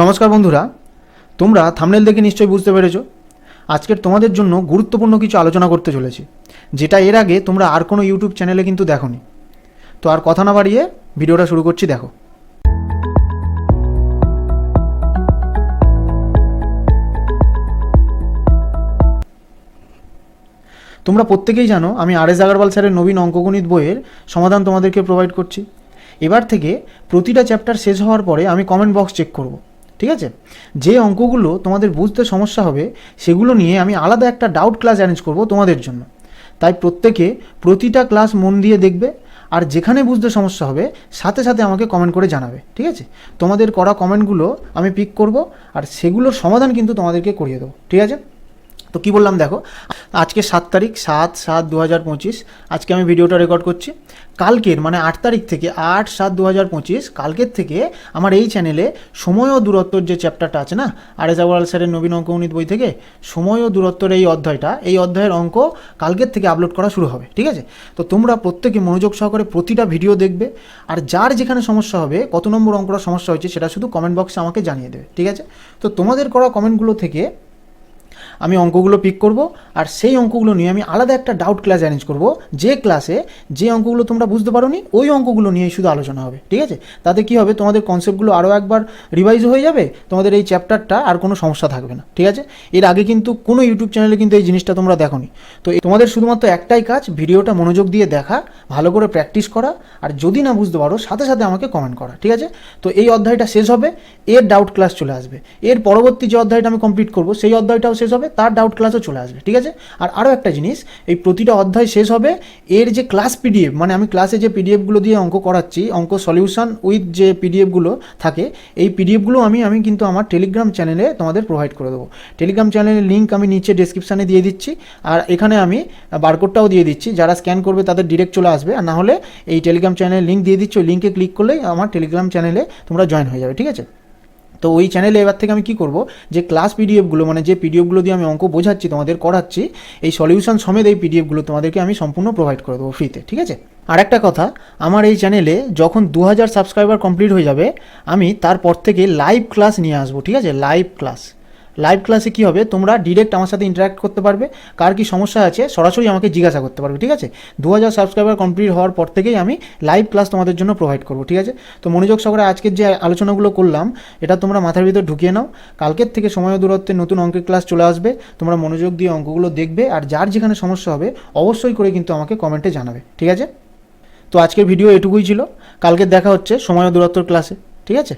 নমস্কার বন্ধুরা, তোমরা থামনেল দেখে নিশ্চয়ই বুঝতে পেরেছ। আজকের তোমাদের জন্য গুরুত্বপূর্ণ কিছু আলোচনা করতে চলেছি, যেটা এর আগে তোমরা আর কোনো ইউটিউব চ্যানেলে কিন্তু দেখোনি। তো আর কথা না বাড়িয়ে ভিডিওটা শুরু করছি, দেখো। তোমরা প্রত্যেকেই জানো, আমি আর এস আগারওয়াল স্যারের নবীন অঙ্কগণিত বইয়ের সমাধান তোমাদেরকে প্রোভাইড করছি। এবার থেকে প্রতিটা চ্যাপ্টার শেষ হওয়ার পরে আমি কমেন্ট বক্স চেক করব। ঠিক আছে? যে অঙ্কগুলো তোমাদের বুঝতে সমস্যা হবে, সেগুলো নিয়ে আমি আলাদা একটা ডাউট ক্লাস অ্যারেঞ্জ করব তোমাদের জন্য। তাই প্রত্যেকে প্রতিটা ক্লাস মন দিয়ে দেখবে, আর যেখানে বুঝতে সমস্যা হবে, সাথে সাথে আমাকে কমেন্ট করে জানাবে, ঠিক আছে? তোমাদের করা কমেন্টগুলো আমি পিক করব, আর সেগুলোর সমাধান কিন্তু তোমাদেরকে করিয়ে দেবো, ঠিক আছে? তো কি বললাম দেখো, আজকে সাত তারিখ, সাত সাত দু হাজার পঁচিশ, আজকে আমি ভিডিওটা রেকর্ড করছি। কালকের মানে আট তারিখ থেকে আট সাত দু হাজার পঁচিশ, কালকের থেকে আমার এই চ্যানেলে সময় ও দূরত্বর যে চ্যাপ্টারটা আছে না আর এস আওয়াল স্যারের নবীন অঙ্কগণিত বই থেকে সময় ও দূরত্বর এই অধ্যায়টা, এই অধ্যায়ের অঙ্ক কালকের থেকে আপলোড করা শুরু হবে, ঠিক আছে? তো তোমরা প্রত্যেকে মনোযোগ সহকারে প্রতিটা ভিডিও দেখবে, আর যার যেখানে সমস্যা হবে, কত নম্বর অঙ্কটা সমস্যা হয়েছে সেটা শুধু কমেন্ট বক্সে আমাকে জানিয়ে দেবে, ঠিক আছে? তো তোমাদের করা কমেন্টগুলো থেকে আমি অঙ্কগুলো পিক করব আর সেই অঙ্কগুলো নিয়ে আমি আলাদা একটা ডাউট ক্লাস অ্যারেঞ্জ করব। যে ক্লাসে যে অঙ্কগুলো তোমরা বুঝতে পারোনি, ওই অঙ্কগুলো নিয়েই শুধু আলোচনা হবে, ঠিক আছে? তাতে কি হবে? তোমাদের কনসেপ্টগুলো আরও একবার রিভাইজ হয়ে যাবে, তোমাদের এই চ্যাপ্টারটা আর কোনো সমস্যা থাকবে না, ঠিক আছে? এর আগে কিন্তু কোনো ইউটিউব চ্যানেলে কিন্তু এই জিনিসটা তোমরা দেখোনি। তো তোমাদের শুধুমাত্র একটাই কাজ, ভিডিওটা মনোযোগ দিয়ে দেখা, ভালো করে প্র্যাকটিস করা, আর যদি না বুঝতে পারো, সাথে সাথে আমাকে কমেন্ট করা, ঠিক আছে? তো এই অধ্যায়টা শেষ হবে, এর ডাউট ক্লাস চলে আসবে। এর পরবর্তী যে অধ্যায়টা আমি কমপ্লিট করব, সেই অধ্যায়টাও শেষ হবে, তার ডাউট ক্লাসও চলে আসবে, ঠিক আছে? আর আরও একটা জিনিস, এই প্রতিটা অধ্যায় শেষ হবে এর যে ক্লাস পিডিএফ মানে আমি ক্লাসে যে পিডিএফগুলো দিয়ে অঙ্ক করাচ্ছি, অঙ্ক সলিউশন উইথ যে পিডিএফগুলো থাকে, এই পিডিএফগুলো আমি আমি কিন্তু আমার টেলিগ্রাম চ্যানেলে তোমাদের প্রোভাইড করে দেবো। টেলিগ্রাম চ্যানেলের লিঙ্ক আমি নিচে ডেসক্রিপশানে দিয়ে দিচ্ছি, আর এখানে আমি বারকোডটাও দিয়ে দিচ্ছি, যারা স্ক্যান করবে তাদের ডিরেক্ট চলে আসবে, আর না হলে এই টেলিগ্রাম চ্যানেলের লিঙ্ক দিয়ে দিচ্ছি, ওই লিঙ্কে ক্লিক করলেই আমার টেলিগ্রাম চ্যানেলে তোমরা জয়েন হয়ে যাবে, ঠিক আছে? তো ওই চ্যানেলে এবার থেকে আমি কি করব? যে ক্লাস পিডিএফগুলো মানে যে পিডিএফগুলো দিয়ে আমি অঙ্ক বোঝাচ্ছি, তোমাদের করাচ্ছি, এই সলিউশন সমেত এই পিডিএফগুলো তোমাদেরকে আমি সম্পূর্ণ প্রোভাইড করে দেবো ফ্রিতে ঠিক আছে? আর একটা কথা, আমার এই চ্যানেলে যখন দু হাজার সাবস্ক্রাইবার কমপ্লিট হয়ে যাবে, আমি তারপর থেকে লাইভ ক্লাস নিয়ে আসব, ঠিক আছে? লাইভ ক্লাস লাইভ ক্লাসে কী হবে? তোমরা ডিরেক্ট আমার সাথে ইন্টারাক্ট করতে পারবে। কার কী সমস্যা আছে, সরাসরি আমাকে জিজ্ঞাসা করতে পারবে, ঠিক আছে? দু হাজার সাবস্ক্রাইবার কমপ্লিট হওয়ার পর থেকেই আমি লাইভ ক্লাস তোমাদের জন্য প্রোভাইড করব, ঠিক আছে? তো মনোযোগ সহকারে আজকের যে আলোচনাগুলো করলাম, এটা তোমরা মাথার ভিতর ঢুকিয়ে নাও। কালকের থেকে সময় ও দূরত্বের নতুন অঙ্কের ক্লাস চলে আসবে। তোমরা মনোযোগ দিয়ে অঙ্কগুলো দেখবে, আর যার যেখানে সমস্যা হবে, অবশ্যই করে কিন্তু আমাকে কমেন্টে জানাবে, ঠিক আছে? তো আজকের ভিডিও এটুকুই ছিল। কালকে দেখা হচ্ছে সময় দূরত্বর ক্লাসে ঠিক আছে?